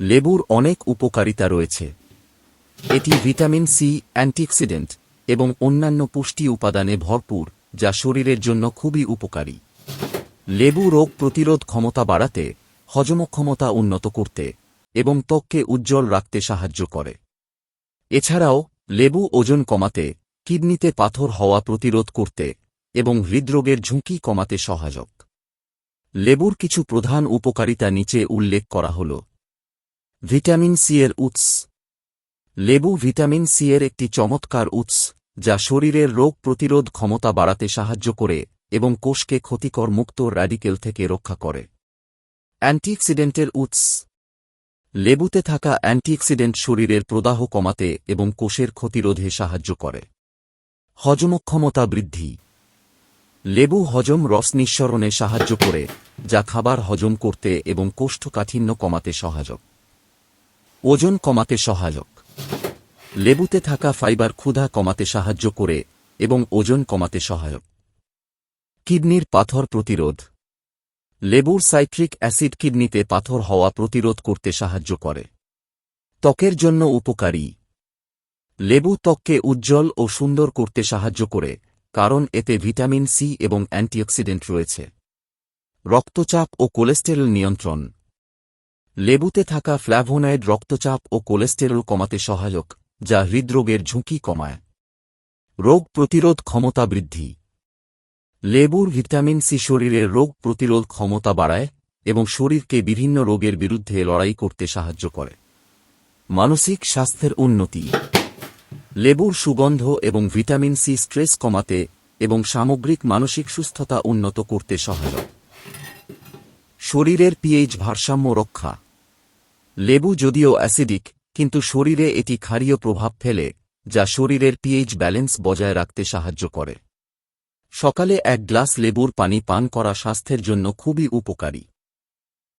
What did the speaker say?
লেবুর অনেক উপকারিতা রয়েছে। এটি ভিটামিন সি, অ্যান্টিঅক্সিডেন্ট এবং অন্যান্য পুষ্টি উপাদানে ভরপুর, যা শরীরের জন্য খুবই উপকারী। লেবু রোগ প্রতিরোধ ক্ষমতা বাড়াতে হজমক্ষমতা উন্নত করতে এবং ত্বককে উজ্জ্বল রাখতে সাহায্য করে। এছাড়াও, লেবু ওজন কমাতে, কিডনিতে পাথর হওয়া প্রতিরোধ করতে এবং হৃদরোগের ঝুঁকি কমাতে সহায়ক। লেবুর কিছু প্রধান উপকারিতা নিচে উল্লেখ করা হল। ভিটামিন সি এর উৎস। লেবু ভিটামিন সি এর একটি চমৎকার উৎস, যা শরীরের রোগ প্রতিরোধ ক্ষমতা বাড়াতে সাহায্য করে এবং কোষকে ক্ষতিকর মুক্ত র্যাডিকেল থেকে রক্ষা করে। অ্যান্টিঅক্সিডেন্টের উৎস। লেবুতে থাকা অ্যান্টিঅক্সিডেন্ট শরীরের প্রদাহ কমাতে এবং কোষের ক্ষতিরোধে সাহায্য করে। হজমক্ষমতা বৃদ্ধি। লেবু হজম রস নিঃসরণে সাহায্য করে, যা খাবার হজম করতে এবং কোষ্ঠকাঠিন্য কমাতে সহায়ক। ওজন কমাতে সহায়ক। লেবুতে থাকা ফাইবার ক্ষুধা কমাতে সাহায্য করে এবং ওজন কমাতে সহায়ক। কিডনির পাথর প্রতিরোধ। লেবুর সাইট্রিক অ্যাসিড কিডনিতে পাথর হওয়া প্রতিরোধ করতে সাহায্য করে। ত্বকের জন্য উপকারী। লেবু ত্বককে উজ্জ্বল ও সুন্দর করতে সাহায্য করে, কারণ এতে ভিটামিন সি এবং অ্যান্টিঅক্সিডেন্ট রয়েছে। রক্তচাপ ও কোলেস্টেরল নিয়ন্ত্রণ। লেবুতে থাকা ফ্ল্যাভোনাইড রক্তচাপ ও কোলেস্টেরল কমাতে সহায়ক, যা হৃদরোগের ঝুঁকি কমায়। রোগ প্রতিরোধ ক্ষমতা বৃদ্ধি। লেবুর ভিটামিন সি শরীরের রোগ প্রতিরোধ ক্ষমতা বাড়ায় এবং শরীরকে বিভিন্ন রোগের বিরুদ্ধে লড়াই করতে সাহায্য করে। মানসিক স্বাস্থ্যের উন্নতি। লেবুর সুগন্ধ এবং ভিটামিন সি স্ট্রেস কমাতে এবং সামগ্রিক মানসিক সুস্থতা উন্নত করতে সহায়ক। শরীরের পিএইচ ভারসাম্য রক্ষা। লেবু যদিও অ্যাসিডিক, কিন্তু শরীরে এটি ক্ষারীয় প্রভাব ফেলে, যা শরীরের পিএইচ ব্যালেন্স বজায় রাখতে সাহায্য করে। সকালে এক গ্লাস লেবুর পানি পান করা স্বাস্থ্যের জন্য খুবই উপকারী।